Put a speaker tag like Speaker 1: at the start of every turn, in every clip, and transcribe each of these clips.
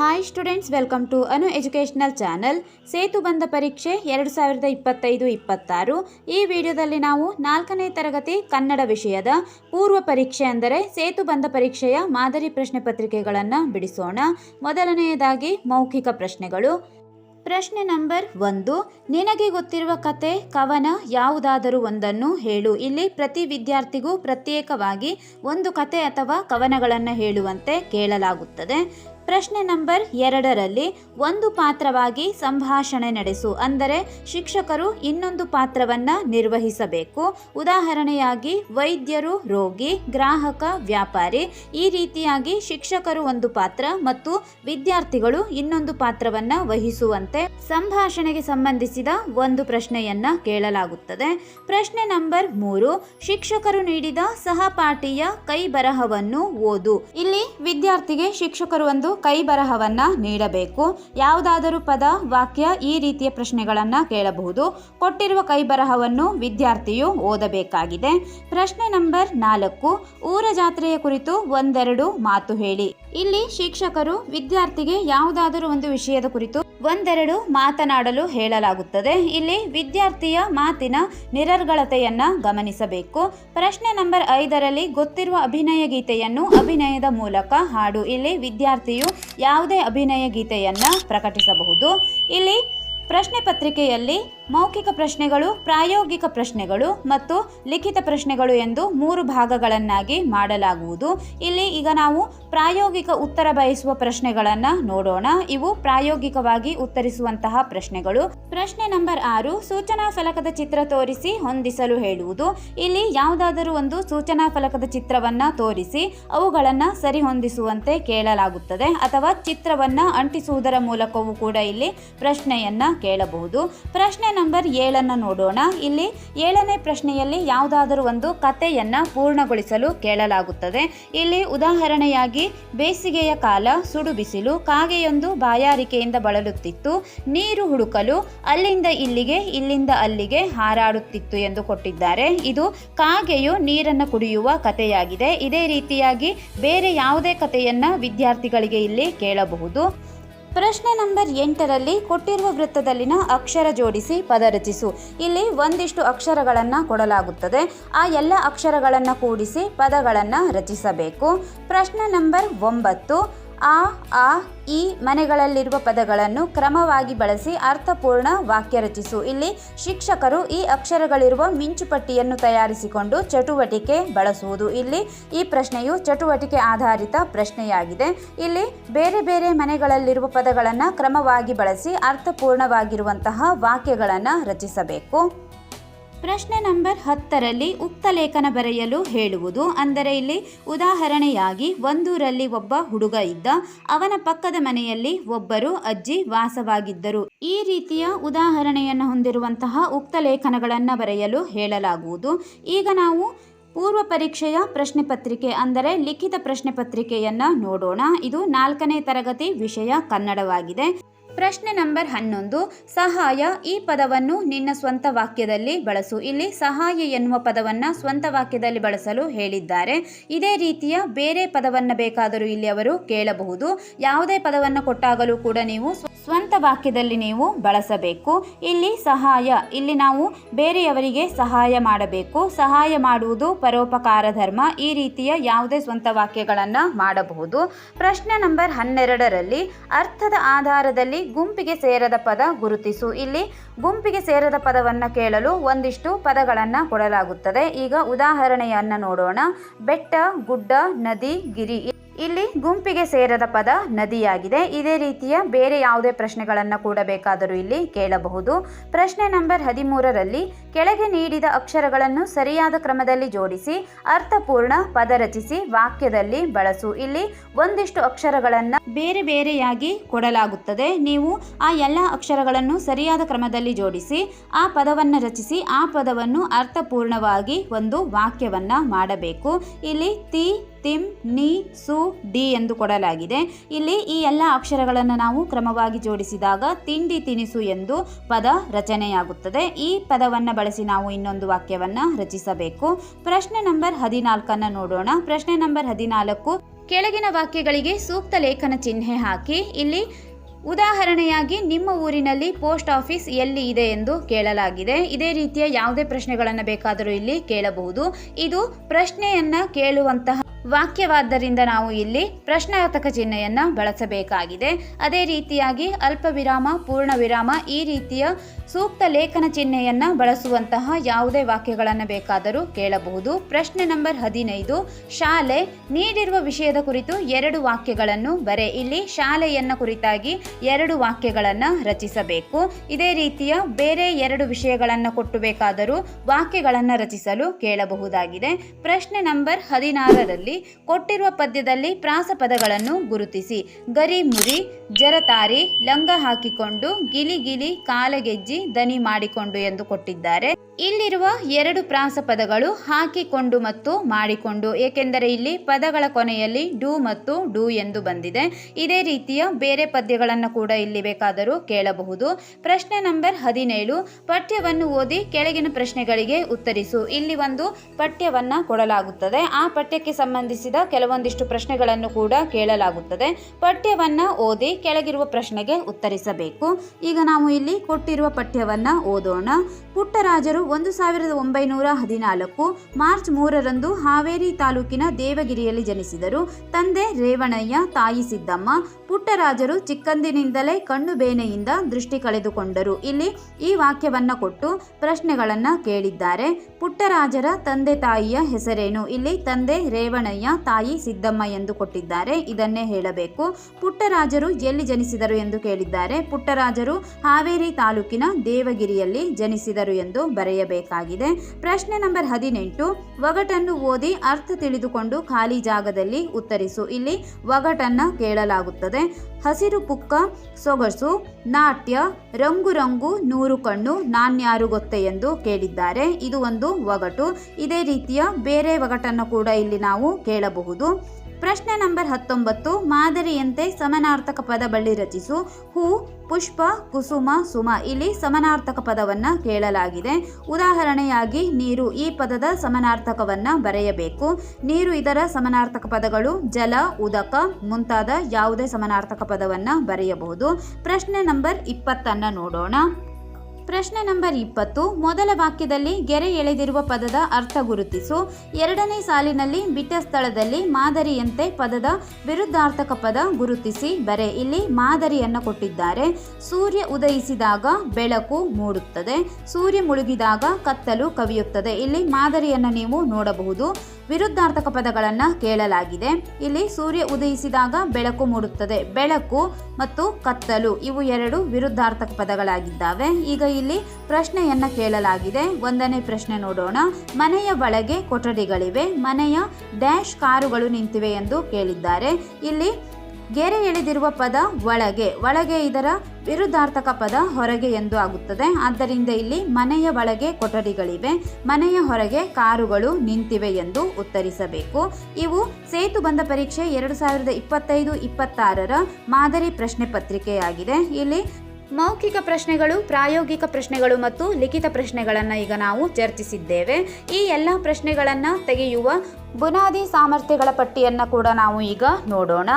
Speaker 1: Hi students welcome to Anu educational channel Setu ಬಂದ ಪರೀಕ್ಷೆ ಎರಡು ಸಾವಿರದ ಇಪ್ಪತ್ತೈದು, ಇಪ್ಪತ್ತಾರು. ಈ ವಿಡಿಯೋದಲ್ಲಿ ನಾವು ನಾಲ್ಕನೇ ತರಗತಿ ಕನ್ನಡ ವಿಷಯದ ಪೂರ್ವ ಪರೀಕ್ಷೆ ಅಂದರೆ ಸೇತು ಬಂದ ಪರೀಕ್ಷೆಯ ಮಾದರಿ ಪ್ರಶ್ನೆ ಪತ್ರಿಕೆಗಳನ್ನು ಬಿಡಿಸೋಣ. ಮೊದಲನೆಯದಾಗಿ ಮೌಖಿಕ ಪ್ರಶ್ನೆಗಳು. ಪ್ರಶ್ನೆ ನಂಬರ್ ಒಂದು, ನಿನಗೆ ಗೊತ್ತಿರುವ ಕತೆ, ಕವನ ಯಾವುದಾದರೂ ಒಂದನ್ನು ಹೇಳು. ಇಲ್ಲಿ ಪ್ರತಿ ವಿದ್ಯಾರ್ಥಿಗೂ ಪ್ರತ್ಯೇಕವಾಗಿ ಒಂದು ಕತೆ ಅಥವಾ ಕವನಗಳನ್ನು ಹೇಳುವಂತೆ ಕೇಳಲಾಗುತ್ತದೆ. ಪ್ರಶ್ನೆ ನಂಬರ್ ಎರಡರಲ್ಲಿ ಒಂದು ಪಾತ್ರವಾಗಿ ಸಂಭಾಷಣೆ ನಡೆಸು. ಅಂದರೆ ಶಿಕ್ಷಕರು ಇನ್ನೊಂದು ಪಾತ್ರವನ್ನ ನಿರ್ವಹಿಸಬೇಕು. ಉದಾಹರಣೆಯಾಗಿ, ವೈದ್ಯರು, ರೋಗಿ, ಗ್ರಾಹಕ, ವ್ಯಾಪಾರಿ ಈ ರೀತಿಯಾಗಿ ಶಿಕ್ಷಕರು ಒಂದು ಪಾತ್ರ ಮತ್ತು ವಿದ್ಯಾರ್ಥಿಗಳು ಇನ್ನೊಂದು ಪಾತ್ರವನ್ನ ವಹಿಸುವಂತೆ ಸಂಭಾಷಣೆಗೆ ಸಂಬಂಧಿಸಿದ ಒಂದು ಪ್ರಶ್ನೆಯನ್ನ ಕೇಳಲಾಗುತ್ತದೆ. ಪ್ರಶ್ನೆ ನಂಬರ್ ಮೂರು, ಶಿಕ್ಷಕರು ನೀಡಿದ ಸಹಪಾಠಿಯ ಕೈ ಬರಹವನ್ನು ಓದು. ಇಲ್ಲಿ ವಿದ್ಯಾರ್ಥಿಗೆ ಶಿಕ್ಷಕರು ಒಂದು ಕೈ ಬರಹವನ್ನು ನೀಡಬೇಕು. ಯಾವುದಾದರೂ ಪದ, ವಾಕ್ಯ ಈ ರೀತಿಯ ಪ್ರಶ್ನೆಗಳನ್ನು ಕೇಳಬಹುದು. ಕೊಟ್ಟಿರುವ ಕೈ ಬರಹವನ್ನು ವಿದ್ಯಾರ್ಥಿಯು ಓದಬೇಕಾಗಿದೆ. ಪ್ರಶ್ನೆ ನಂಬರ್ ನಾಲ್ಕು. ಊರ ಜಾತ್ರೆಯ ಕುರಿತು ಒಂದೆರಡು ಮಾತು ಹೇಳಿ. ಇಲ್ಲಿ ಶಿಕ್ಷಕರು ವಿದ್ಯಾರ್ಥಿಗೆ ಯಾವುದಾದರೂ ಒಂದು ವಿಷಯದ ಕುರಿತು ಒಂದೆರಡು ಮಾತನಾಡಲು ಹೇಳಲಾಗುತ್ತದೆ. ಇಲ್ಲಿ ವಿದ್ಯಾರ್ಥಿಯ ಮಾತಿನ ನಿರರ್ಗಳತೆಯನ್ನ ಗಮನಿಸಬೇಕು. ಪ್ರಶ್ನೆ ನಂಬರ್ ಐದರಲ್ಲಿ ಗೊತ್ತಿರುವ ಅಭಿನಯ ಗೀತೆಯನ್ನು ಅಭಿನಯದ ಮೂಲಕ ಹಾಡು. ಇಲ್ಲಿ ವಿದ್ಯಾರ್ಥಿಯು ಯಾವುದೇ ಅಭಿನಯ ಗೀತೆಯನ್ನು ಪ್ರಕಟಿಸಬಹುದು. ಇಲ್ಲಿ ಪ್ರಶ್ನೆ ಪತ್ರಿಕೆಯಲ್ಲಿ ಮೌಖಿಕ ಪ್ರಶ್ನೆಗಳು, ಪ್ರಾಯೋಗಿಕ ಪ್ರಶ್ನೆಗಳು ಮತ್ತು ಲಿಖಿತ ಪ್ರಶ್ನೆಗಳು ಎಂದು ಮೂರು ಭಾಗಗಳನ್ನಾಗಿ ಮಾಡಲಾಗುವುದು. ಇಲ್ಲಿ ಈಗ ನಾವು ಪ್ರಾಯೋಗಿಕ ಉತ್ತರ ಬಯಸುವ ಪ್ರಶ್ನೆಗಳನ್ನು ನೋಡೋಣ. ಇವು ಪ್ರಾಯೋಗಿಕವಾಗಿ ಉತ್ತರಿಸುವಂತಹ ಪ್ರಶ್ನೆಗಳು. ಪ್ರಶ್ನೆ ನಂಬರ್ ಆರು, ಸೂಚನಾ ಫಲಕದ ಚಿತ್ರ ತೋರಿಸಿ ಹೊಂದಿಸಲು ಹೇಳುವುದು. ಇಲ್ಲಿ ಯಾವುದಾದರೂ ಒಂದು ಸೂಚನಾ ಫಲಕದ ಚಿತ್ರವನ್ನ ತೋರಿಸಿ, ಅವುಗಳನ್ನು ಸರಿ ಹೊಂದಿಸುವಂತೆ ಕೇಳಲಾಗುತ್ತದೆ ಅಥವಾ ಚಿತ್ರವನ್ನ ಅಂಟಿಸುವುದರ ಮೂಲಕವೂ ಕೂಡ ಇಲ್ಲಿ ಪ್ರಶ್ನೆಯನ್ನ ಕೇಳಬಹುದು. ಪ್ರಶ್ನೆ ನಂಬರ್ ಏಳನ್ನ ನೋಡೋಣ. ಇಲ್ಲಿ ಏಳನೇ ಪ್ರಶ್ನೆಯಲ್ಲಿ ಯಾವುದಾದರೂ ಒಂದು ಕಥೆಯನ್ನ ಪೂರ್ಣಗೊಳಿಸಲು ಕೇಳಲಾಗುತ್ತದೆ. ಇಲ್ಲಿ ಉದಾಹರಣೆಯಾಗಿ ಬೇಸಿಗೆಯ ಕಾಲ ಸುಡು ಬಿಸಿಲು ಕಾಗೆಯೊಂದು ಬಾಯಾರಿಕೆಯಿಂದ ಬಳಲುತ್ತಿತ್ತು. ನೀರು ಹುಡುಕಲು, ಅಲ್ಲಿಂದ ಇಲ್ಲಿಗೆ, ಇಲ್ಲಿಂದ ಅಲ್ಲಿಗೆ ಹಾರಾಡುತ್ತಿತ್ತು ಎಂದು ಕೊಟ್ಟಿದ್ದಾರೆ. ಇದು ಕಾಗೆಯು ನೀರನ್ನು ಕುಡಿಯುವ ಕಥೆಯಾಗಿದೆ. ಇದೇ ರೀತಿಯಾಗಿ ಬೇರೆ ಯಾವುದೇ ಕಥೆಯನ್ನು ವಿದ್ಯಾರ್ಥಿಗಳಿಗೆ ಇಲ್ಲಿ ಕೇಳಬಹುದು. ಪ್ರಶ್ನೆ ನಂಬರ್ ಎಂಟರಲ್ಲಿ ಕೊಟ್ಟಿರುವ ವೃತ್ತದಲ್ಲಿನ ಅಕ್ಷರ ಜೋಡಿಸಿ ಪದ ರಚಿಸು. ಇಲ್ಲಿ ಒಂದಿಷ್ಟು ಅಕ್ಷರಗಳನ್ನು ಕೊಡಲಾಗುತ್ತದೆ. ಆ ಎಲ್ಲ ಅಕ್ಷರಗಳನ್ನು ಕೂಡಿಸಿ ಪದಗಳನ್ನು ರಚಿಸಬೇಕು. ಪ್ರಶ್ನೆ ನಂಬರ್ ಒಂಬತ್ತು. ಆ ಆ, ಈ ಮನೆಗಳಲ್ಲಿರುವ ಪದಗಳನ್ನು ಕ್ರಮವಾಗಿ ಬಳಸಿ ಅರ್ಥಪೂರ್ಣ ವಾಕ್ಯ ರಚಿಸು. ಇಲ್ಲಿ ಶಿಕ್ಷಕರು ಈ ಅಕ್ಷರಗಳಿರುವ ಮಿಂಚುಪಟ್ಟಿಯನ್ನು ತಯಾರಿಸಿಕೊಂಡು ಚಟುವಟಿಕೆ ಬಳಸುವುದು. ಇಲ್ಲಿ ಈ ಪ್ರಶ್ನೆಯು ಚಟುವಟಿಕೆ ಆಧಾರಿತ ಪ್ರಶ್ನೆಯಾಗಿದೆ. ಇಲ್ಲಿ ಬೇರೆ ಬೇರೆ ಮನೆಗಳಲ್ಲಿರುವ ಪದಗಳನ್ನು ಕ್ರಮವಾಗಿ ಬಳಸಿ ಅರ್ಥಪೂರ್ಣವಾಗಿರುವಂತಹ ವಾಕ್ಯಗಳನ್ನು ರಚಿಸಬೇಕು. ಪ್ರಶ್ನೆ ನಂಬರ್ ಹತ್ತರಲ್ಲಿ ಉಕ್ತ ಲೇಖನ ಬರೆಯಲು ಹೇಳುವುದು ಅಂದರೆ ಇಲ್ಲಿ ಉದಾಹರಣೆಯಾಗಿ ಒಂದೂರಲ್ಲಿ ಒಬ್ಬ ಹುಡುಗ ಇದ್ದ, ಅವನ ಪಕ್ಕದ ಮನೆಯಲ್ಲಿ ಒಬ್ಬರು ಅಜ್ಜಿ ವಾಸವಾಗಿದ್ದರು. ಈ ರೀತಿಯ ಉದಾಹರಣೆಯನ್ನು ಹೊಂದಿರುವಂತಹ ಉಕ್ತ ಲೇಖನಗಳನ್ನು ಬರೆಯಲು ಹೇಳಲಾಗುವುದು. ಈಗ ನಾವು ಪೂರ್ವ ಪರೀಕ್ಷೆಯ ಪ್ರಶ್ನೆ ಪತ್ರಿಕೆ ಅಂದರೆ ಲಿಖಿತ ಪ್ರಶ್ನೆ ಪತ್ರಿಕೆಯನ್ನು ನೋಡೋಣ. ಇದು ನಾಲ್ಕನೇ ತರಗತಿ ವಿಷಯ ಕನ್ನಡವಾಗಿದೆ. ಪ್ರಶ್ನೆ ನಂಬರ್ ಹನ್ನೊಂದು. ಸಹಾಯ ಈ ಪದವನ್ನು ನಿನ್ನ ಸ್ವಂತ ವಾಕ್ಯದಲ್ಲಿ ಬಳಸು. ಇಲ್ಲಿ ಸಹಾಯ ಎನ್ನುವ ಪದವನ್ನು ಸ್ವಂತ ವಾಕ್ಯದಲ್ಲಿ ಬಳಸಲು ಹೇಳಿದ್ದಾರೆ. ಇದೇ ರೀತಿಯ ಬೇರೆ ಪದವನ್ನು ಬೇಕಾದರೂ ಇಲ್ಲಿ ಅವರು ಕೇಳಬಹುದು. ಯಾವುದೇ ಪದವನ್ನು ಕೊಟ್ಟಾಗಲೂ ಕೂಡ ನೀವು ಸ್ವಂತ ವಾಕ್ಯದಲ್ಲಿ ನೀವು ಬಳಸಬೇಕು. ಇಲ್ಲಿ ಸಹಾಯ, ಇಲ್ಲಿ ನಾವು ಬೇರೆಯವರಿಗೆ ಸಹಾಯ ಮಾಡಬೇಕು. ಸಹಾಯ ಮಾಡುವುದು ಪರೋಪಕಾರ ಧರ್ಮ. ಈ ರೀತಿಯ ಯಾವುದೇ ಸ್ವಂತ ವಾಕ್ಯಗಳನ್ನು ಮಾಡಬಹುದು. ಪ್ರಶ್ನೆ ನಂಬರ್ ಹನ್ನೆರಡರಲ್ಲಿ ಅರ್ಥದ ಆಧಾರದಲ್ಲಿ ಗುಂಪಿಗೆ ಸೇರದ ಪದ ಗುರುತಿಸು. ಇಲ್ಲಿ ಗುಂಪಿಗೆ ಸೇರದ ಪದವನ್ನು ಕೇಳಲು ಒಂದಿಷ್ಟು ಪದಗಳನ್ನು ಕೊಡಲಾಗುತ್ತದೆ. ಈಗ ಉದಾಹರಣೆಯನ್ನು ನೋಡೋಣ. ಬೆಟ್ಟ, ಗುಡ್ಡ, ನದಿ, ಗಿರಿ. ಇಲ್ಲಿ ಗುಂಪಿಗೆ ಸೇರದ ಪದ ನದಿಯಾಗಿದೆ. ಇದೇ ರೀತಿಯ ಬೇರೆ ಯಾವುದೇ ಪ್ರಶ್ನೆಗಳನ್ನು ಕೂಡ ಬೇಕಾದರೂ ಇಲ್ಲಿ ಕೇಳಬಹುದು. ಪ್ರಶ್ನೆ ನಂಬರ್ ಹದಿಮೂರರಲ್ಲಿ ಕೆಳಗೆ ನೀಡಿದ ಅಕ್ಷರಗಳನ್ನು ಸರಿಯಾದ ಕ್ರಮದಲ್ಲಿ ಜೋಡಿಸಿ, ಅರ್ಥಪೂರ್ಣ ಪದ ರಚಿಸಿ, ವಾಕ್ಯದಲ್ಲಿ ಬಳಸು. ಇಲ್ಲಿ ಒಂದಿಷ್ಟು ಅಕ್ಷರಗಳನ್ನು ಬೇರೆ ಬೇರೆಯಾಗಿ ಕೊಡಲಾಗುತ್ತದೆ. ನೀವು ಆ ಎಲ್ಲ ಅಕ್ಷರಗಳನ್ನು ಸರಿಯಾದ ಕ್ರಮದಲ್ಲಿ ಜೋಡಿಸಿ, ಆ ಪದವನ್ನು ರಚಿಸಿ, ಆ ಪದವನ್ನು ಅರ್ಥಪೂರ್ಣವಾಗಿ ಒಂದು ವಾಕ್ಯವನ್ನು ಮಾಡಬೇಕು. ಇಲ್ಲಿ ತಿ ತಿಮ್ ನಿ, ಸು, ಡಿ ಎಂದು ಕೊಡಲಾಗಿದೆ. ಇಲ್ಲಿ ಈ ಎಲ್ಲ ಅಕ್ಷರಗಳನ್ನು ನಾವು ಕ್ರಮವಾಗಿ ಜೋಡಿಸಿದಾಗ ತಿಂಡಿ ತಿನಿಸು ಎಂದು ಪದ ರಚನೆಯಾಗುತ್ತದೆ. ಈ ಪದವನ್ನು ಬಳಸಿ ನಾವು ಇನ್ನೊಂದು ವಾಕ್ಯವನ್ನು ರಚಿಸಬೇಕು. ಪ್ರಶ್ನೆ ನಂಬರ್ ಹದಿನಾಲ್ಕನ್ನು ನೋಡೋಣ. ಪ್ರಶ್ನೆ ನಂಬರ್ ಹದಿನಾಲ್ಕು ಕೆಳಗಿನ ವಾಕ್ಯಗಳಿಗೆ ಸೂಕ್ತ ಲೇಖನ ಚಿಹ್ನೆ ಹಾಕಿ. ಇಲ್ಲಿ ಉದಾಹರಣೆಯಾಗಿ ನಿಮ್ಮ ಊರಿನಲ್ಲಿ ಪೋಸ್ಟ್ ಆಫೀಸ್ ಎಲ್ಲಿ ಇದೆ ಎಂದು ಕೇಳಲಾಗಿದೆ. ಇದೇ ರೀತಿಯ ಯಾವುದೇ ಪ್ರಶ್ನೆಗಳನ್ನು ಬೇಕಾದರೂ ಇಲ್ಲಿ ಕೇಳಬಹುದು. ಇದು ಪ್ರಶ್ನೆಯನ್ನ ಕೇಳುವಂತಹ ವಾಕ್ಯವಾದ್ದರಿಂದ ನಾವು ಇಲ್ಲಿ ಪ್ರಶ್ನಾರ್ಥಕ ಚಿಹ್ನೆಯನ್ನು ಬಳಸಬೇಕಾಗಿದೆ. ಅದೇ ರೀತಿಯಾಗಿ ಅಲ್ಪ ವಿರಾಮ ಪೂರ್ಣ ವಿರಾಮ ಈ ರೀತಿಯ ಸೂಕ್ತ ಲೇಖನ ಚಿಹ್ನೆಯನ್ನು ಬಳಸುವಂತಹ ಯಾವುದೇ ವಾಕ್ಯಗಳನ್ನು ಬೇಕಾದರೂ ಕೇಳಬಹುದು. ಪ್ರಶ್ನೆ ನಂಬರ್ ಹದಿನೈದು, ಶಾಲೆ ನೀಡಿರುವ ವಿಷಯದ ಕುರಿತು ಎರಡು ವಾಕ್ಯಗಳನ್ನು ಬರೆ. ಇಲ್ಲಿ ಶಾಲೆಯನ್ನು ಕುರಿತಾಗಿ ಎರಡು ವಾಕ್ಯಗಳನ್ನು ರಚಿಸಬೇಕು. ಇದೇ ರೀತಿಯ ಬೇರೆ ಎರಡು ವಿಷಯಗಳನ್ನು ಕೊಟ್ಟು ಬೇಕಾದರೂ ವಾಕ್ಯಗಳನ್ನು ರಚಿಸಲು ಕೇಳಬಹುದಾಗಿದೆ. ಪ್ರಶ್ನೆ ನಂಬರ್ ಹದಿನಾರರಲ್ಲಿ ಕೊಟ್ಟಿರುವ ಪದ್ಯದಲ್ಲಿ ಪ್ರಾಸಪದಗಳನ್ನು ಗುರುತಿಸಿ. ಗರಿ ಮುರಿ, ಜರತಾರಿ, ಲಂಗ ಹಾಕಿಕೊಂಡು ಗಿಲಿ ಗಿಲಿ ಕಾಲಗೆಜ್ಜಿ ದನಿ ಮಾಡಿಕೊಂಡು ಎಂದು ಕೊಟ್ಟಿದ್ದಾರೆ. ಇಲ್ಲಿರುವ ಎರಡು ಪ್ರಾಸಪದಗಳು ಹಾಕಿಕೊಂಡು ಮತ್ತು ಮಾಡಿಕೊಂಡು, ಏಕೆಂದರೆ ಇಲ್ಲಿ ಪದಗಳ ಕೊನೆಯಲ್ಲಿ ಡು ಮತ್ತು ಡು ಎಂದು ಬಂದಿದೆ. ಇದೇ ರೀತಿಯ ಬೇರೆ ಪದ್ಯಗಳನ್ನು ಕೂಡ ಇಲ್ಲಿ ಬೇಕಾದರೂ ಕೇಳಬಹುದು. ಪ್ರಶ್ನೆ ನಂಬರ್ ಹದಿನೇಳು. ಪಠ್ಯವನ್ನು ಓದಿ ಕೆಳಗಿನ ಪ್ರಶ್ನೆಗಳಿಗೆ ಉತ್ತರಿಸು. ಇಲ್ಲಿ ಒಂದು ಪಠ್ಯವನ್ನು ಕೊಡಲಾಗುತ್ತದೆ. ಆ ಪಠ್ಯಕ್ಕೆ ಸಂಬಂಧಿಸಿದ ಕೆಲವೊಂದಿಷ್ಟು ಪ್ರಶ್ನೆಗಳನ್ನು ಕೂಡ ಕೇಳಲಾಗುತ್ತದೆ. ಪಠ್ಯವನ್ನು ಓದಿ ಕೆಳಗಿರುವ ಪ್ರಶ್ನೆಗೆ ಉತ್ತರಿಸಬೇಕು. ಈಗ ನಾವು ಇಲ್ಲಿ ಕೊಟ್ಟಿರುವ ಪಠ್ಯವನ್ನು ಓದೋಣ. ಪುಟ್ಟರಾಜರು ಒಂದು ಸಾವಿರದ ಒಂಬೈನೂರ ಹದಿನಾಲ್ಕು ಮಾರ್ಚ್ ಮೂರರಂದು ಹಾವೇರಿ ತಾಲೂಕಿನ ದೇವಗಿರಿಯಲ್ಲಿ ಜನಿಸಿದರು. ತಂದೆ ರೇವಣಯ್ಯ, ತಾಯಿ ಸಿದ್ದಮ್ಮ, ಪುಟ್ಟರಾಜರು ಚಿಕ್ಕಂದಿನಿಂದಲೇ ಕಣ್ಣು ಬೇನೆಯಿಂದ ದೃಷ್ಟಿ ಕಳೆದುಕೊಂಡರು. ಇಲ್ಲಿ ಈ ವಾಕ್ಯವನ್ನು ಕೊಟ್ಟು ಪ್ರಶ್ನೆಗಳನ್ನು ಕೇಳಿದ್ದಾರೆ. ಪುಟ್ಟರಾಜರ ತಂದೆ ತಾಯಿಯ ಹೆಸರೇನು? ಇಲ್ಲಿ ತಂದೆ ರೇವಣಯ್ಯ, ತಾಯಿ ಸಿದ್ದಮ್ಮ ಎಂದು ಕೊಟ್ಟಿದ್ದಾರೆ. ಇದನ್ನೇ ಹೇಳಬೇಕು. ಪುಟ್ಟರಾಜರು ಎಲ್ಲಿ ಜನಿಸಿದರು ಎಂದು ಕೇಳಿದ್ದಾರೆ. ಪುಟ್ಟರಾಜರು ಹಾವೇರಿ ತಾಲೂಕಿನ ದೇವಗಿರಿಯಲ್ಲಿ ಜನಿಸಿದರು ಎಂದು ಬರೆಯಬೇಕಾಗಿದೆ ಪ್ರಶ್ನೆ ನಂಬರ್ ಹದಿನೆಂಟು, ಒಗಟನ್ನು ಓದಿ ಅರ್ಥ ತಿಳಿದುಕೊಂಡು ಖಾಲಿ ಜಾಗದಲ್ಲಿ ಉತ್ತರಿಸು. ಇಲ್ಲಿ ಒಗಟನ್ನು ಕೇಳಲಾಗುತ್ತದೆ. ಹಸಿರು ಪುಕ್ಕ, ಸೊಗಸು, ನಾಟ್ಯ ರಂಗು ರಂಗು ನೂರು ಕಣ್ಣು, ನಾನ್ಯಾರು ಗೊತ್ತೆ ಎಂದು ಕೇಳಿದ್ದಾರೆ. ಇದು ಒಂದು ಒಗಟು. ಇದೇ ರೀತಿಯ ಬೇರೆ ಒಗಟನ್ನು ಕೂಡ ಇಲ್ಲಿ ನಾವು ಕೇಳಬಹುದು. ಪ್ರಶ್ನೆ ನಂಬರ್ ಹತ್ತೊಂಬತ್ತು, ಮಾದರಿಯಂತೆ ಸಮನಾರ್ಥಕ ಪದ ಬಳ್ಳಿ ರಚಿಸು. ಹೂ, ಪುಷ್ಪ, ಕುಸುಮ, ಸುಮ ಇಲ್ಲಿ ಸಮನಾರ್ಥಕ ಪದವನ್ನ ಕೇಳಲಾಗಿದೆ. ಉದಾಹರಣೆಯಾಗಿ, ನೀರು ಈ ಪದದ ಸಮನಾರ್ಥಕವನ್ನು ಬರೆಯಬೇಕು. ನೀರು ಇದರ ಸಮನಾರ್ಥಕ ಪದಗಳು ಜಲ, ಉದಕ ಮುಂತಾದ ಯಾವುದೇ ಸಮನಾರ್ಥಕ ಪದವನ್ನ ಬರೆಯಬಹುದು. ಪ್ರಶ್ನೆ ನಂಬರ್ ಇಪ್ಪತ್ತನ್ನು ನೋಡೋಣ. ಪ್ರಶ್ನೆ ನಂಬರ್ ಇಪ್ಪತ್ತು. ಮೊದಲ ವಾಕ್ಯದಲ್ಲಿ ಗೆರೆ ಎಳೆದಿರುವ ಪದದ ಅರ್ಥ ಗುರುತಿಸು. ಎರಡನೇ ಸಾಲಿನಲ್ಲಿ ಬಿಟ್ಟ ಸ್ಥಳದಲ್ಲಿ ಮಾದರಿಯಂತೆ ಪದದ ವಿರುದ್ಧಾರ್ಥಕ ಪದ ಗುರುತಿಸಿ ಬರೆ. ಇಲ್ಲಿ ಮಾದರಿಯನ್ನು ಕೊಟ್ಟಿದ್ದಾರೆ. ಸೂರ್ಯ ಉದಯಿಸಿದಾಗ ಬೆಳಕು ಮೂಡುತ್ತದೆ. ಸೂರ್ಯ ಮುಳುಗಿದಾಗ ಕತ್ತಲು ಕವಿಯುತ್ತದೆ. ಇಲ್ಲಿ ಮಾದರಿಯನ್ನು ನೀವು ನೋಡಬಹುದು. ವಿರುದ್ಧಾರ್ಥಕ ಪದಗಳನ್ನು ಕೇಳಲಾಗಿದೆ. ಇಲ್ಲಿ ಸೂರ್ಯ ಉದಯಿಸಿದಾಗ ಬೆಳಕು ಮೂಡುತ್ತದೆ. ಬೆಳಕು ಮತ್ತು ಕತ್ತಲು ಇವು ಎರಡು ವಿರುದ್ಧಾರ್ಥಕ ಪದಗಳಾಗಿದ್ದಾವೆ. ಈಗ ಇಲ್ಲಿ ಪ್ರಶ್ನೆಯನ್ನು ಕೇಳಲಾಗಿದೆ. ಒಂದನೇ ಪ್ರಶ್ನೆ ನೋಡೋಣ. ಮನೆಯ ಒಳಗೆ ಕೊಠಡಿಗಳಿವೆ. ಮನೆಯ ಡ್ಯಾಶ್ ಕಾರುಗಳು ನಿಂತಿವೆ ಎಂದು ಕೇಳಿದ್ದಾರೆ. ಇಲ್ಲಿ ಗೆರೆ ಎಳೆದಿರುವ ಪದ ಒಳಗೆ ಒಳಗೆ ಇದರ ವಿರುದ್ಧಾರ್ಥಕ ಪದ ಹೊರಗೆ ಎಂದು ಆಗುತ್ತದೆ. ಆದ್ದರಿಂದ ಇಲ್ಲಿ ಮನೆಯ ಒಳಗೆ ಕೊಠಡಿಗಳಿವೆ. ಮನೆಯ ಹೊರಗೆ ಕಾರುಗಳು ನಿಂತಿವೆ ಎಂದು ಉತ್ತರಿಸಬೇಕು. ಇವು ಸೇತು ಬಂದ ಪರೀಕ್ಷೆ ಎರಡು ಸಾವಿರದ ಇಪ್ಪತ್ತೈದು, ಇಪ್ಪತ್ತಾರರ ಮಾದರಿ ಪ್ರಶ್ನೆ ಪತ್ರಿಕೆಯಾಗಿದೆ. ಇಲ್ಲಿ ಮೌಖಿಕ ಪ್ರಶ್ನೆಗಳು, ಪ್ರಾಯೋಗಿಕ ಪ್ರಶ್ನೆಗಳು ಮತ್ತು ಲಿಖಿತ ಪ್ರಶ್ನೆಗಳನ್ನು ಈಗ ನಾವು ಚರ್ಚಿಸಿದ್ದೇವೆ. ಈ ಎಲ್ಲ ಪ್ರಶ್ನೆಗಳನ್ನು ತೆಗೆಯುವ ಬುನಾದಿ ಸಾಮರ್ಥ್ಯಗಳ ಪಟ್ಟಿಯನ್ನು ಕೂಡ ನಾವು ಈಗ ನೋಡೋಣ.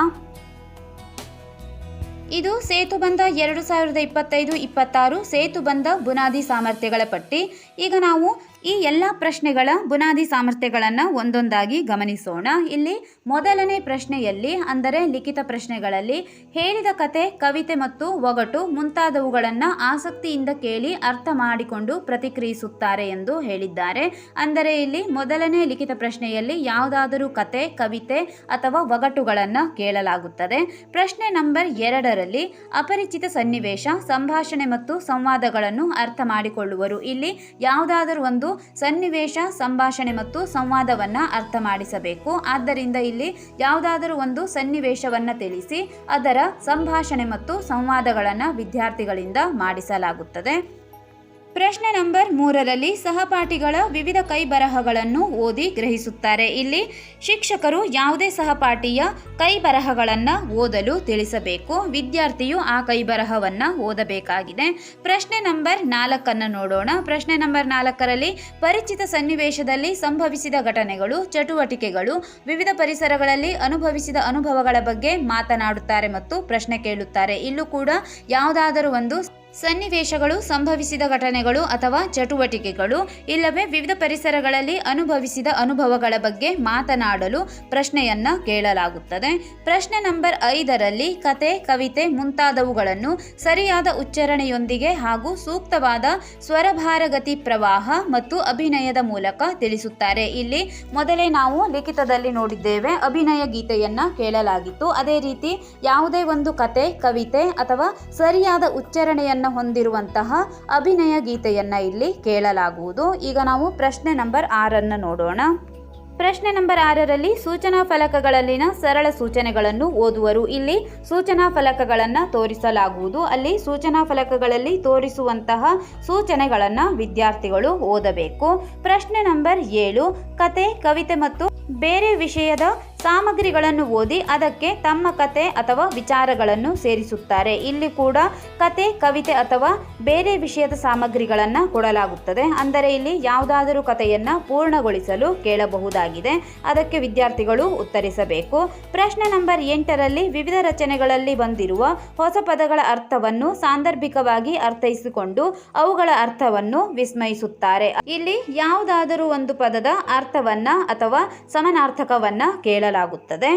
Speaker 1: ಇದು ಸೇತುಬಂಧ ಎರಡು ಸಾವಿರದ ಇಪ್ಪತ್ತೈದು ಇಪ್ಪತ್ತಾರು ಸೇತುಬಂಧ ಬುನಾದಿ ಸಾಮರ್ಥ್ಯಗಳ ಪಟ್ಟಿ. ಈಗ ನಾವು ಈ ಎಲ್ಲ ಪ್ರಶ್ನೆಗಳ ಬುನಾದಿ ಸಾಮರ್ಥ್ಯಗಳನ್ನು ಒಂದೊಂದಾಗಿ ಗಮನಿಸೋಣ. ಇಲ್ಲಿ ಮೊದಲನೇ ಪ್ರಶ್ನೆಯಲ್ಲಿ, ಅಂದರೆ ಲಿಖಿತ ಪ್ರಶ್ನೆಗಳಲ್ಲಿ, ಹೇಳಿದ ಕತೆ, ಕವಿತೆ ಮತ್ತು ಒಗಟು ಮುಂತಾದವುಗಳನ್ನು ಆಸಕ್ತಿಯಿಂದ ಕೇಳಿ ಅರ್ಥ ಮಾಡಿಕೊಂಡು ಪ್ರತಿಕ್ರಿಯಿಸುತ್ತಾರೆ ಎಂದು ಹೇಳಿದ್ದಾರೆ. ಅಂದರೆ ಇಲ್ಲಿ ಮೊದಲನೇ ಲಿಖಿತ ಪ್ರಶ್ನೆಯಲ್ಲಿ ಯಾವುದಾದರೂ ಕತೆ, ಕವಿತೆ ಅಥವಾ ಒಗಟುಗಳನ್ನು ಕೇಳಲಾಗುತ್ತದೆ. ಪ್ರಶ್ನೆ ನಂಬರ್ ಎರಡರಲ್ಲಿ ಅಪರಿಚಿತ ಸನ್ನಿವೇಶ, ಸಂಭಾಷಣೆ ಮತ್ತು ಸಂವಾದಗಳನ್ನು ಅರ್ಥ ಮಾಡಿಕೊಳ್ಳುವರು. ಇಲ್ಲಿ ಯಾವುದಾದರೂ ಒಂದು ಸನ್ನಿವೇಶ, ಸಂಭಾಷಣೆ ಮತ್ತು ಸಂವಾದವನ್ನ ಅರ್ಥ ಮಾಡಿಸಬೇಕು. ಆದ್ದರಿಂದ ಇಲ್ಲಿ ಯಾವುದಾದರೂ ಒಂದು ಸನ್ನಿವೇಶವನ್ನ ತಿಳಿಸಿ, ಅದರ ಸಂಭಾಷಣೆ ಮತ್ತು ಸಂವಾದಗಳನ್ನು ವಿದ್ಯಾರ್ಥಿಗಳಿಂದ ಮಾಡಿಸಲಾಗುತ್ತದೆ. ಪ್ರಶ್ನೆ ನಂಬರ್ ಮೂರರಲ್ಲಿ ಸಹಪಾಠಿಗಳ ವಿವಿಧ ಕೈ ಬರಹಗಳನ್ನು ಓದಿ ಗ್ರಹಿಸುತ್ತಾರೆ. ಇಲ್ಲಿ ಶಿಕ್ಷಕರು ಯಾವುದೇ ಸಹಪಾಠಿಯ ಕೈ ಬರಹಗಳನ್ನು ಓದಲು ತಿಳಿಸಬೇಕು. ವಿದ್ಯಾರ್ಥಿಯು ಆ ಕೈಬರಹವನ್ನು ಓದಬೇಕಾಗಿದೆ. ಪ್ರಶ್ನೆ ನಂಬರ್ ನಾಲ್ಕನ್ನು ನೋಡೋಣ. ಪ್ರಶ್ನೆ ನಂಬರ್ ನಾಲ್ಕರಲ್ಲಿ ಪರಿಚಿತ ಸನ್ನಿವೇಶದಲ್ಲಿ ಸಂಭವಿಸಿದ ಘಟನೆಗಳು, ಚಟುವಟಿಕೆಗಳು, ವಿವಿಧ ಪರಿಸರಗಳಲ್ಲಿ ಅನುಭವಿಸಿದ ಅನುಭವಗಳ ಬಗ್ಗೆ ಮಾತನಾಡುತ್ತಾರೆ ಮತ್ತು ಪ್ರಶ್ನೆ ಕೇಳುತ್ತಾರೆ. ಇಲ್ಲೂ ಕೂಡ ಯಾವುದಾದರೂ ಒಂದು ಸನ್ನಿವೇಶಗಳು, ಸಂಭವಿಸಿದ ಘಟನೆಗಳು ಅಥವಾ ಚಟುವಟಿಕೆಗಳು, ಇಲ್ಲವೇ ವಿವಿಧ ಪರಿಸರಗಳಲ್ಲಿ ಅನುಭವಿಸಿದ ಅನುಭವಗಳ ಬಗ್ಗೆ ಮಾತನಾಡಲು ಪ್ರಶ್ನೆಯನ್ನ ಕೇಳಲಾಗುತ್ತದೆ. ಪ್ರಶ್ನೆ ನಂಬರ್ ಐದರಲ್ಲಿ ಕತೆ, ಕವಿತೆ ಮುಂತಾದವುಗಳನ್ನು ಸರಿಯಾದ ಉಚ್ಚಾರಣೆಯೊಂದಿಗೆ ಹಾಗೂ ಸೂಕ್ತವಾದ ಸ್ವರಭಾರಗತಿ ಪ್ರವಾಹ ಮತ್ತು ಅಭಿನಯದ ಮೂಲಕ ತಿಳಿಸುತ್ತಾರೆ. ಇಲ್ಲಿ ಮೊದಲೇ ನಾವು ಲಿಖಿತದಲ್ಲಿ ನೋಡಿದ್ದೇವೆ, ಅಭಿನಯ ಗೀತೆಯನ್ನ ಕೇಳಲಾಗಿತ್ತು. ಅದೇ ರೀತಿ ಯಾವುದೇ ಒಂದು ಕತೆ, ಕವಿತೆ ಅಥವಾ ಸರಿಯಾದ ಉಚ್ಚಾರಣೆಯನ್ನು ಹೊಂದಿರುವಂತಹ ಅಭಿನಯ ಗೀತೆಯನ್ನು ಇಲ್ಲಿ ಕೇಳಲಾಗುವುದು. ಈಗ ನಾವು ಪ್ರಶ್ನೆ ನಂಬರ್ ಆರನ್ನು ನೋಡೋಣ. ಪ್ರಶ್ನೆ ನಂಬರ್ ಆರರಲ್ಲಿ ಸೂಚನಾ ಫಲಕಗಳಲ್ಲಿನ ಸರಳ ಸೂಚನೆಗಳನ್ನು ಓದುವರು. ಇಲ್ಲಿ ಸೂಚನಾ ಫಲಕಗಳನ್ನು ತೋರಿಸಲಾಗುವುದು. ಅಲ್ಲಿ ಸೂಚನಾ ಫಲಕಗಳಲ್ಲಿ ತೋರಿಸುವಂತಹ ಸೂಚನೆಗಳನ್ನು ವಿದ್ಯಾರ್ಥಿಗಳು ಓದಬೇಕು. ಪ್ರಶ್ನೆ ನಂಬರ್ ಏಳು, ಕತೆ, ಕವಿತೆ ಮತ್ತು ಬೇರೆ ವಿಷಯದ ಸಾಮಗ್ರಿಗಳನ್ನು ಓದಿ ಅದಕ್ಕೆ ತಮ್ಮ ಕತೆ ಅಥವಾ ವಿಚಾರಗಳನ್ನು ಸೇರಿಸುತ್ತಾರೆ. ಇಲ್ಲಿ ಕೂಡ ಕತೆ, ಕವಿತೆ ಅಥವಾ ಬೇರೆ ವಿಷಯದ ಸಾಮಗ್ರಿಗಳನ್ನು ಕೊಡಲಾಗುತ್ತದೆ. ಅಂದರೆ ಇಲ್ಲಿ ಯಾವುದಾದರೂ ಕಥೆಯನ್ನು ಪೂರ್ಣಗೊಳಿಸಲು ಕೇಳಬಹುದಾಗಿದೆ. ಅದಕ್ಕೆ ವಿದ್ಯಾರ್ಥಿಗಳು ಉತ್ತರಿಸಬೇಕು. ಪ್ರಶ್ನೆ ನಂಬರ್ ಎಂಟರಲ್ಲಿ ವಿವಿಧ ರಚನೆಗಳಲ್ಲಿ ಬಂದಿರುವ ಹೊಸ ಪದಗಳ ಅರ್ಥವನ್ನು ಸಾಂದರ್ಭಿಕವಾಗಿ ಅರ್ಥೈಸಿಕೊಂಡು ಅವುಗಳ ಅರ್ಥವನ್ನು ವಿಸ್ಮಯಿಸುತ್ತಾರೆ. ಇಲ್ಲಿ ಯಾವುದಾದರೂ ಒಂದು ಪದದ ಅರ್ಥವನ್ನ ಅಥವಾ ಸಮನಾರ್ಥಕವನ್ನ ಕೇಳಲಾಗುತ್ತದೆ. ಹೇಳಲಾಗುತ್ತದೆ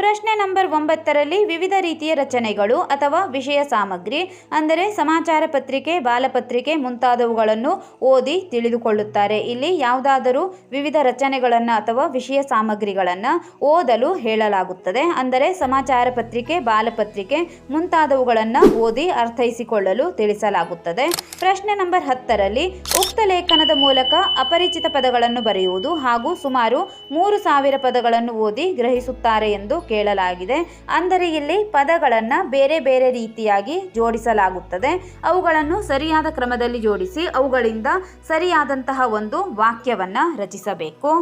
Speaker 1: ಪ್ರಶ್ನೆ ನಂಬರ್ ಒಂಬತ್ತರಲ್ಲಿ ವಿವಿಧ ರೀತಿಯ ರಚನೆಗಳು ಅಥವಾ ವಿಷಯ ಸಾಮಗ್ರಿ, ಅಂದರೆ ಸಮಾಚಾರ ಪತ್ರಿಕೆ, ಬಾಲಪತ್ರಿಕೆ ಮುಂತಾದವುಗಳನ್ನು ಓದಿ ತಿಳಿದುಕೊಳ್ಳುತ್ತಾರೆ. ಇಲ್ಲಿ ಯಾವುದಾದರೂ ವಿವಿಧ ರಚನೆಗಳನ್ನು ಅಥವಾ ವಿಷಯ ಸಾಮಗ್ರಿಗಳನ್ನು ಓದಲು ಹೇಳಲಾಗುತ್ತದೆ. ಅಂದರೆ ಸಮಾಚಾರ ಪತ್ರಿಕೆ, ಬಾಲಪತ್ರಿಕೆ ಮುಂತಾದವುಗಳನ್ನು ಓದಿ ಅರ್ಥೈಸಿಕೊಳ್ಳಲು ತಿಳಿಸಲಾಗುತ್ತದೆ. ಪ್ರಶ್ನೆ ನಂಬರ್ ಹತ್ತರಲ್ಲಿ ಉಕ್ತ ಲೇಖನದ ಮೂಲಕ ಅಪರಿಚಿತ ಪದಗಳನ್ನು ಬರೆಯುವುದು ಹಾಗೂ ಸುಮಾರು ಮೂರು ಸಾವಿರ ಪದಗಳನ್ನು ಓದಿ ಗ್ರಹಿಸುತ್ತಾರೆ ಎಂದು ಕೇಳಲಾಗಿದೆ. ಅಂದರೆ ಇಲ್ಲಿ ಪದಗಳನ್ನು ಬೇರೆ ಬೇರೆ ರೀತಿಯಾಗಿ ಜೋಡಿಸಲಾಗುತ್ತದೆ. ಅವುಗಳನ್ನು ಸರಿಯಾದ ಕ್ರಮದಲ್ಲಿ ಜೋಡಿಸಿ ಅವುಗಳಿಂದ ಸರಿಯಾದಂತಹ ಒಂದು ವಾಕ್ಯವನ್ನು ರಚಿಸಬೇಕು.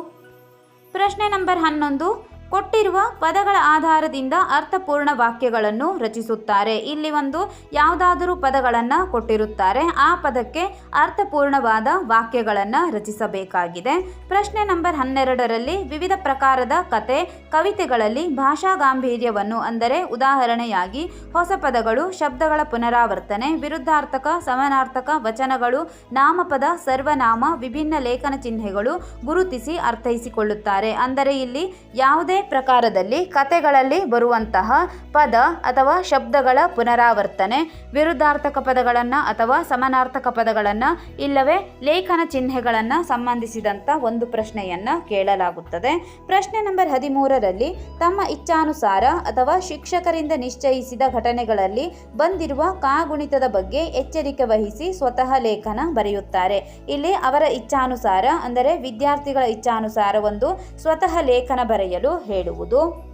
Speaker 1: ಪ್ರಶ್ನೆ ನಂಬರ್ ಹನ್ನೊಂದು. ಕೊಟ್ಟಿರುವ ಪದಗಳ ಆಧಾರದಿಂದ ಅರ್ಥಪೂರ್ಣ ವಾಕ್ಯಗಳನ್ನು ರಚಿಸುತ್ತಾರೆ. ಇಲ್ಲಿ ಒಂದು ಯಾವುದಾದರೂ ಪದಗಳನ್ನು ಕೊಟ್ಟಿರುತ್ತಾರೆ. ಆ ಪದಕ್ಕೆ ಅರ್ಥಪೂರ್ಣವಾದ ವಾಕ್ಯಗಳನ್ನು ರಚಿಸಬೇಕಾಗಿದೆ. ಪ್ರಶ್ನೆ ನಂಬರ್ ಹನ್ನೆರಡರಲ್ಲಿ ವಿವಿಧ ಪ್ರಕಾರದ ಕತೆ, ಕವಿತೆಗಳಲ್ಲಿ ಭಾಷಾ ಗಾಂಭೀರ್ಯವನ್ನು ಅಂದರೆ ಉದಾಹರಣೆಯಾಗಿ ಹೊಸ ಪದಗಳು, ಶಬ್ದಗಳ ಪುನರಾವರ್ತನೆ, ವಿರುದ್ಧಾರ್ಥಕ, ಸಮಾನಾರ್ಥಕ ವಚನಗಳು, ನಾಮಪದ, ಸರ್ವನಾಮ, ವಿಭಿನ್ನ ಲೇಖನ ಚಿಹ್ನೆಗಳು ಗುರುತಿಸಿ ಅರ್ಥೈಸಿಕೊಳ್ಳುತ್ತಾರೆ. ಅಂದರೆ ಇಲ್ಲಿ ಯಾವುದೇ ಪ್ರಕಾರದಲ್ಲಿ ಕತೆಗಳಲ್ಲಿ ಬರುವಂತಹ ಪದ ಅಥವಾ ಶಬ್ದಗಳ ಪುನರಾವರ್ತನೆ, ವಿರುದ್ಧಾರ್ಥಕ ಪದಗಳನ್ನು ಅಥವಾ ಸಮಾನಾರ್ಥಕ ಪದಗಳನ್ನು, ಇಲ್ಲವೇ ಲೇಖನ ಚಿಹ್ನೆಗಳನ್ನು ಸಂಬಂಧಿಸಿದಂಥ ಒಂದು ಪ್ರಶ್ನೆಯನ್ನು ಕೇಳಲಾಗುತ್ತದೆ. ಪ್ರಶ್ನೆ ನಂಬರ್ ಹದಿಮೂರರಲ್ಲಿ, ತಮ್ಮ ಇಚ್ಛಾನುಸಾರ ಅಥವಾ ಶಿಕ್ಷಕರಿಂದ ನಿಶ್ಚಯಿಸಿದ ಘಟನೆಗಳಲ್ಲಿ ಬಂದಿರುವ ಕಾಗುಣಿತದ ಬಗ್ಗೆ ಎಚ್ಚರಿಕೆ ವಹಿಸಿ ಸ್ವತಃ ಲೇಖನ ಬರೆಯುತ್ತಾರೆ. ಇಲ್ಲಿ ಅವರ ಇಚ್ಛಾನುಸಾರ, ಅಂದರೆ ವಿದ್ಯಾರ್ಥಿಗಳ ಇಚ್ಛಾನುಸಾರ ಒಂದು ಸ್ವತಃ ಲೇಖನ ಬರೆಯಲು ಹೇಳುವುದು.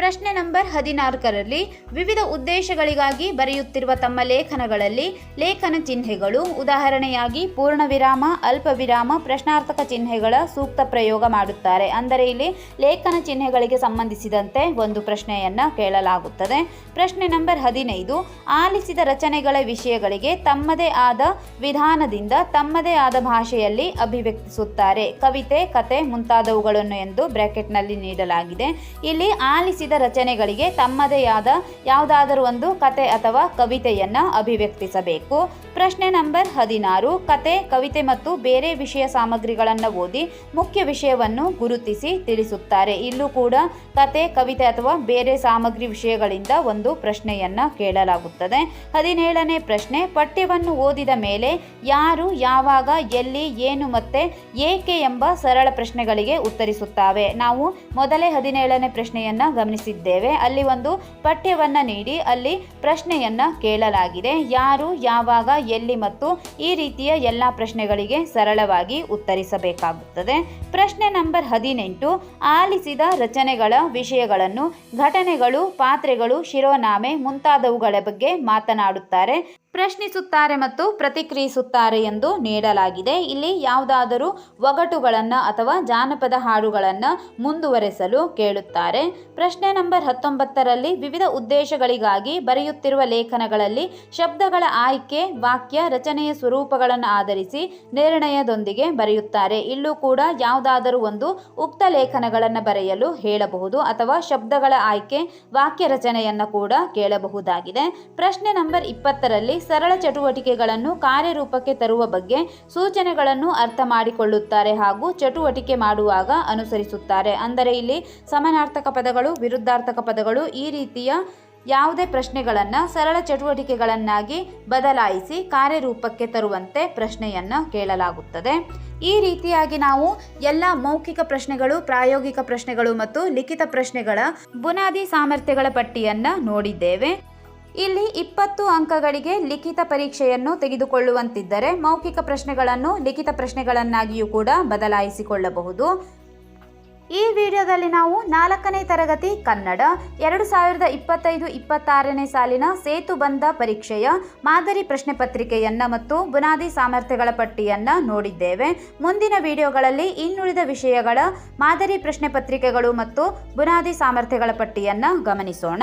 Speaker 1: ಪ್ರಶ್ನೆ ನಂಬರ್ ಹದಿನಾಲ್ಕರಲ್ಲಿ ವಿವಿಧ ಉದ್ದೇಶಗಳಿಗಾಗಿ ಬರೆಯುತ್ತಿರುವ ತಮ್ಮ ಲೇಖನಗಳಲ್ಲಿ ಲೇಖನ ಚಿಹ್ನೆಗಳು, ಉದಾಹರಣೆಯಾಗಿ ಪೂರ್ಣ ವಿರಾಮ ಅಲ್ಪ ವಿರಾಮ ಪ್ರಶ್ನಾರ್ಥಕ ಚಿಹ್ನೆಗಳ ಸೂಕ್ತ ಪ್ರಯೋಗ ಮಾಡುತ್ತಾರೆ. ಅಂದರೆ ಇಲ್ಲಿ ಲೇಖನ ಚಿಹ್ನೆಗಳಿಗೆ ಸಂಬಂಧಿಸಿದಂತೆ ಒಂದು ಪ್ರಶ್ನೆಯನ್ನು ಕೇಳಲಾಗುತ್ತದೆ. ಪ್ರಶ್ನೆ ನಂಬರ್ ಹದಿನೈದು, ಆಲಿಸಿದ ರಚನೆಗಳ ವಿಷಯಗಳಿಗೆ ತಮ್ಮದೇ ಆದ ವಿಧಾನದಿಂದ ತಮ್ಮದೇ ಆದ ಭಾಷೆಯಲ್ಲಿ ಅಭಿವ್ಯಕ್ತಿಸುತ್ತಾರೆ. ಕವಿತೆ, ಕತೆ ಮುಂತಾದವುಗಳನ್ನು ಎಂದು ಬ್ರಾಕೆಟ್ನಲ್ಲಿ ನೀಡಲಾಗಿದೆ. ಇಲ್ಲಿ ಆಲಿಸಿದ ರಚನೆಗಳಿಗೆ ತಮ್ಮದೇ ಆದ ಯಾವುದಾದರೂ ಒಂದು ಕತೆ ಅಥವಾ ಕವಿತೆಯನ್ನು ಅಭಿವ್ಯಕ್ತಿಸಬೇಕು. ಪ್ರಶ್ನೆ ನಂಬರ್ ಹದಿನಾರು, ಕತೆ, ಕವಿತೆ ಮತ್ತು ಬೇರೆ ವಿಷಯ ಸಾಮಗ್ರಿಗಳನ್ನು ಓದಿ ಮುಖ್ಯ ವಿಷಯವನ್ನು ಗುರುತಿಸಿ ತಿಳಿಸುತ್ತಾರೆ. ಇಲ್ಲೂ ಕೂಡ ಕತೆ, ಕವಿತೆ ಅಥವಾ ಬೇರೆ ಸಾಮಗ್ರಿ ವಿಷಯಗಳಿಂದ ಒಂದು ಪ್ರಶ್ನೆಯನ್ನ ಕೇಳಲಾಗುತ್ತದೆ. ಹದಿನೇಳನೇ ಪ್ರಶ್ನೆ, ಪಠ್ಯವನ್ನು ಓದಿದ ಮೇಲೆ ಯಾರು, ಯಾವಾಗ, ಎಲ್ಲಿ, ಏನು ಮತ್ತೆ ಏಕೆ ಎಂಬ ಸರಳ ಪ್ರಶ್ನೆಗಳಿಗೆ ಉತ್ತರಿಸುತ್ತವೆ ನಾವು ಮೊದಲೇ ಹದಿನೇಳನೇ ಪ್ರಶ್ನೆಯನ್ನ ಗಮನಿಸಿದ್ದೇವೆ. ಅಲ್ಲಿ ಒಂದು ಪಠ್ಯವನ್ನು ನೀಡಿ, ಅಲ್ಲಿ ಪ್ರಶ್ನೆಯನ್ನ ಕೇಳಲಾಗಿದೆ. ಯಾರು, ಯಾವಾಗ, ಎಲ್ಲಿ ಮತ್ತು ಈ ರೀತಿಯ ಎಲ್ಲ ಪ್ರಶ್ನೆಗಳಿಗೆ ಸರಳವಾಗಿ ಉತ್ತರಿಸಬೇಕಾಗುತ್ತದೆ. ಪ್ರಶ್ನೆ ನಂಬರ್ ಹದಿನೆಂಟು, ಆಲಿಸಿದ ರಚನೆಗಳ ವಿಷಯಗಳನ್ನು ಘಟನೆಗಳು, ಪಾತ್ರೆಗಳು, ಶಿರೋನಾಮೆ ಮುಂತಾದವುಗಳ ಬಗ್ಗೆ ಮಾತನಾಡುತ್ತಾರೆ. ಪ್ರಶ್ನಿಸುತ್ತಾರೆ ಮತ್ತು ಪ್ರತಿಕ್ರಿಯಿಸುತ್ತಾರೆ ಎಂದು ನೀಡಲಾಗಿದೆ. ಇಲ್ಲಿ ಯಾವುದಾದರೂ ಒಗಟುಗಳನ್ನು ಅಥವಾ ಜಾನಪದ ಹಾಡುಗಳನ್ನು ಮುಂದುವರೆಸಲು ಕೇಳುತ್ತಾರೆ. ಪ್ರಶ್ನೆ ನಂಬರ್ ಹತ್ತೊಂಬತ್ತರಲ್ಲಿ ವಿವಿಧ ಉದ್ದೇಶಗಳಿಗಾಗಿ ಬರೆಯುತ್ತಿರುವ ಲೇಖನಗಳಲ್ಲಿ ಶಬ್ದಗಳ ಆಯ್ಕೆ, ವಾಕ್ಯ, ರಚನೆಯ ಸ್ವರೂಪಗಳನ್ನು ಆಧರಿಸಿ ನಿರ್ಣಯದೊಂದಿಗೆ ಬರೆಯುತ್ತಾರೆ. ಇಲ್ಲೂ ಕೂಡ ಯಾವುದಾದರೂ ಒಂದು ಉಕ್ತ ಲೇಖನಗಳನ್ನು ಬರೆಯಲು ಹೇಳಬಹುದು ಅಥವಾ ಶಬ್ದಗಳ ಆಯ್ಕೆ, ವಾಕ್ಯ ರಚನೆಯನ್ನು ಕೂಡ ಕೇಳಬಹುದಾಗಿದೆ. ಪ್ರಶ್ನೆ ನಂಬರ್ ಇಪ್ಪತ್ತರಲ್ಲಿ ಸರಳ ಚಟುವಟಿಕೆಗಳನ್ನು ಕಾರ್ಯರೂಪಕ್ಕೆ ತರುವ ಬಗ್ಗೆ ಸೂಚನೆಗಳನ್ನು ಅರ್ಥ ಮಾಡಿಕೊಳ್ಳುತ್ತಾರೆ ಹಾಗೂ ಚಟುವಟಿಕೆ ಮಾಡುವಾಗ ಅನುಸರಿಸುತ್ತಾರೆ. ಅಂದರೆ ಇಲ್ಲಿ ಸಮಾನಾರ್ಥಕ ಪದಗಳು, ವಿರುದ್ಧಾರ್ಥಕ ಪದಗಳು ಈ ರೀತಿಯ ಯಾವುದೇ ಪ್ರಶ್ನೆಗಳನ್ನು ಸರಳ ಚಟುವಟಿಕೆಗಳನ್ನಾಗಿ ಬದಲಾಯಿಸಿ ಕಾರ್ಯರೂಪಕ್ಕೆ ತರುವಂತೆ ಪ್ರಶ್ನೆಯನ್ನು ಕೇಳಲಾಗುತ್ತದೆ. ಈ ರೀತಿಯಾಗಿ ನಾವು ಎಲ್ಲ ಮೌಖಿಕ ಪ್ರಶ್ನೆಗಳು, ಪ್ರಾಯೋಗಿಕ ಪ್ರಶ್ನೆಗಳು ಮತ್ತು ಲಿಖಿತ ಪ್ರಶ್ನೆಗಳ ಬುನಾದಿ ಸಾಮರ್ಥ್ಯಗಳ ಪಟ್ಟಿಯನ್ನು ನೋಡಿದ್ದೇವೆ. ಇಲ್ಲಿ ಇಪ್ಪತ್ತು ಅಂಕಗಳಿಗೆ ಲಿಖಿತ ಪರೀಕ್ಷೆಯನ್ನು ತೆಗೆದುಕೊಳ್ಳುವಂತಿದ್ದರೆ ಮೌಖಿಕ ಪ್ರಶ್ನೆಗಳನ್ನು ಲಿಖಿತ ಪ್ರಶ್ನೆಗಳನ್ನಾಗಿಯೂ ಕೂಡ ಬದಲಾಯಿಸಿಕೊಳ್ಳಬಹುದು. ಈ ವಿಡಿಯೋದಲ್ಲಿ ನಾವು ನಾಲ್ಕನೇ ತರಗತಿ ಕನ್ನಡ, ಎರಡು ಸಾವಿರದ ಇಪ್ಪತ್ತೈದು ಇಪ್ಪತ್ತಾರನೇ ಸಾಲಿನ ಸೇತುಬಂಧ ಪರೀಕ್ಷೆಯ ಮಾದರಿ ಪ್ರಶ್ನೆ ಪತ್ರಿಕೆಯನ್ನು ಮತ್ತು ಬುನಾದಿ ಸಾಮರ್ಥ್ಯಗಳ ಪಟ್ಟಿಯನ್ನು ನೋಡಿದ್ದೇವೆ. ಮುಂದಿನ ವಿಡಿಯೋಗಳಲ್ಲಿ ಇನ್ನುಳಿದ ವಿಷಯಗಳ ಮಾದರಿ ಪ್ರಶ್ನೆ ಪತ್ರಿಕೆಗಳು ಮತ್ತು ಬುನಾದಿ ಸಾಮರ್ಥ್ಯಗಳ ಪಟ್ಟಿಯನ್ನು ಗಮನಿಸೋಣ.